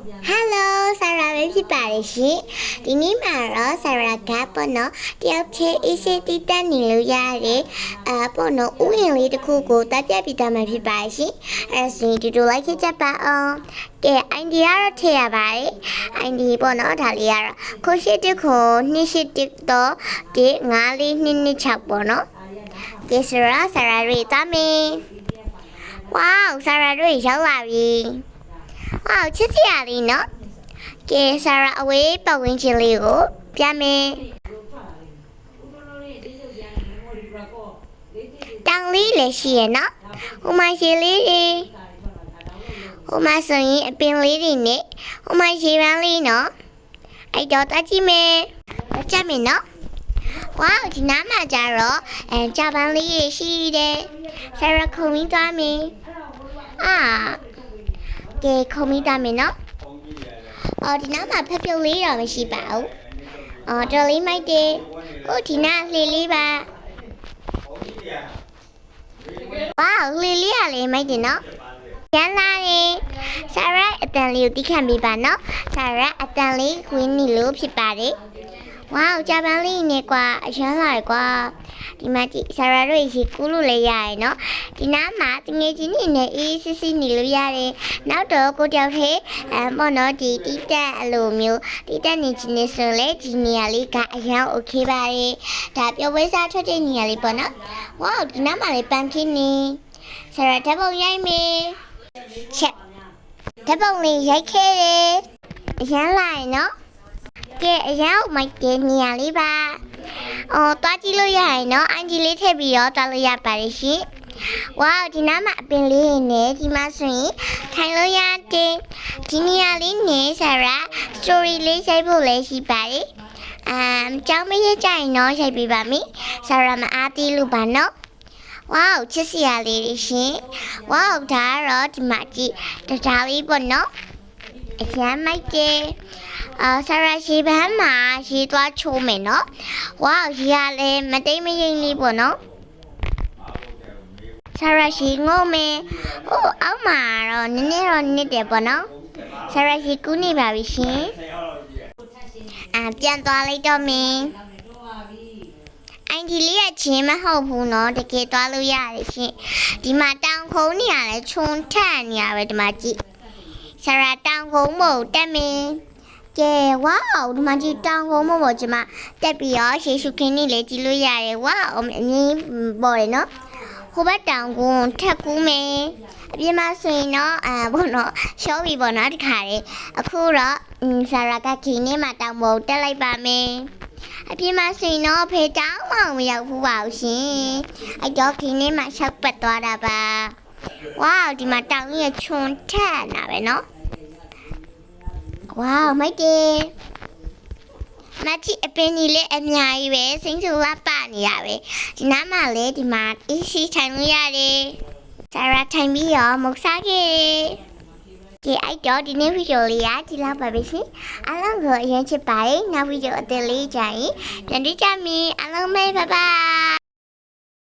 Hello ဆရာပဲဖြစ်ပါတယ်ရှင်ဒီနေ့မှာတော့ဆရာကပေါ့နော်တယောက်ချင်းအေးစေးတီးတက်နေလို့ရတယ်အာပေါ့နော်ဥယျာဉ်လေးတစ်ခုကိုတက်ပြပြသားမှာဖြစ်ပါတယ်ရှင်အဲဒါဆိုရင်ဒီလိုလိုက်ခဲ့ကြပါအောင်ကဲ idea တော့ထည့်ရပါတယ် idea ပေါ့နော်ဒါလေးကတော့ခုရှိတစ်ခုနှစ်ရှိတစ်တော့ဒီ9လေး2 2 6ပေါ့နော်ကဲဆရာဆရာရေးသားမင်းဝေါဆရာတို့ရောက်လာပြီ။ အော်ချစ်စရာလေးနော်။ကဲဆရာအဝေးပတ်ဝန်းကျင်လေးကိုပြမယ်။တောင်လေးလည်းရှိရနော်။ဟိုမှာရေလေးတွေဟိုမှာဆိုရင်အပင်လေးတွေနဲ့ဟိုမှာရေပန်းလေးနော်။အဲ့တော့တတ်ကြည့်မယ်။ကြည့်မယ်နော်။ဝေါဒီနားမှာကြတော့အဲကြပန်းလေးတွေရှိတယ်။ဆရာခုံပြီးသွားမယ်။အာ ကဲခုံမိတာမယ်နော်။အော်ဒီနားမှာဖက်ပြုတ်လေးတော့မရှိပါဘူး။အော်တော်လေးမိုက်တယ်။ဟိုဒီနားလှေလေးပါ။ဝေါလှေလေးကလည်းမိုက်တယ်နော်။ရန်လာတယ်။ဆရာအတန်လေးကိုတိခံပေးပါနော်။ဆရာအတန်လေးကွင်းနေလို့ဖြစ်ပါတယ်။ ဝေါဂျပန်လေးနဲ့ကွာအရန်လာတယ်ကွာဒီမှာကြည့်ဆရာတို့ရေကူးလို့လည်းရရယ်နော်ဒီနားမှာတငယ်ချင်းနေနဲ့အေးစစ်စစ်နေလို့ရတယ်နောက်တော့ကိုကြောက်သေးအဲပေါ့နော်ဒီတီတက်အလိုမျိုးတီတက်နေချင်းနေဆိုလေဒီနေရာလေးကအရန်โอเคပါရဲ့ဒါပျော်ပွဲစားထွက်တဲ့နေရာလေးပေါ့နော်ဝေါဒီနားမှာလည်းပန်းခင်းနေဆရာဓာတ်ပုံရိုက်မယ်ချက်ဓာတ်ပုံလေးရိုက်ခဲ့တယ်အရန်လာရယ်နော် ကဲအရန်မိုက်တဲ့နေရာလေးပါအော်တွားကြည့်လို့ရရင်နော်အန်ဂျီလေးထည့်ပြီးတော့တွားလို့ရပါတယ်ရှင်ဝေါဒီနားမှာအပင်လေးတွေနဲ့ဒီမှာဆိုရင်ထိုင်လို့ရတယ်ဒီနေရာလေးနဲ့ဆရာ story လေးရိုက်ဖို့လည်းရှိပါတယ်အမ်ကြောင်းမရကြရင်တော့ရိုက်ပေးပါမယ်ဆရာမအားသေးလို့ပါနော်ဝေါချစ်စရာလေးတွေရှင်ဝေါဒါကတော့ဒီမှာကြည့်တကြားလေးပေါ့နော် အရမ်းမိုက်တယ်အာဆရာရှိဘန်းမှာရေးသွားချိုးမယ်နော်ဝေါရေကလည်းမတိမ်မယိမ့်လေးပေါ့နော်ဆရာရှိငုံမယ်ဟိုအောက်မှာတော့နည်းနည်းတော့နစ်တယ်ပေါ့နော်ဆရာရှိကူးနေပါပြီရှင်အာပြန်သွားလိုက်တော့မင်းအိုင်ဒီလေးကချင်းမဟုတ်ဘူးเนาะတကယ်သွားလို့ရတယ်ရှင်ဒီမှာတောင်ခုံးနေရလဲခြုံထက်နေရပဲဒီမှာကြည့် ဆရာတောင်ကုန်းမို့တက်မင်းကဲဝေါဒီမှာကြီးတောင်ကုန်းမို့မို့ကျမတက်ပြီးရောရှေရှုခင်းနေလေကြည့်လို့ရတယ်ဝေါအငင်းပေါ်တယ်နော်ဟိုဘက်တောင်ကုန်းထက်ကူးမယ်အပြင်မှာဆိုရင်တော့အဲဘောနော်ရှော့ပြီပေါ့နော်ဒီခါလေးအခုတော့ဆရာကခင်းနေမှာတောင်ပေါ်တက်လိုက်ပါမယ်အပြင်မှာဆိုရင်တော့ဖေတောင်းမှမရောက်ဘူးပါဘူးရှင်။အဲ့တော့ခင်းနေမှာရှောက်ပတ်သွားတာပါ။ဝေါဒီမှာတောင်းကြီးချွန်ထက်တာပဲနော်။ ဝေါမိုက်တယ်မချီအပင်ကြီးလည်းအများကြီးပဲစိမ့်စုလာပနေရပဲဒီနားမှာလေဒီမှာအီစီထိုင်လို့ရတယ်ဆရာထိုင်ပြီးတော့မုတ်စားခဲ့ဒီအိုက်တော့ဒီနေ့ဗီဒီယိုလေးကဒီလောက်ပါပဲရှင်အားလုံးကိုအရင်ချစ်ပါတယ်နောက်ဗီဒီယိုအသေးလေးကြရင်ပြန်တွေ့ကြမယ်အားလုံးပဲဘိုင်ဘိုင်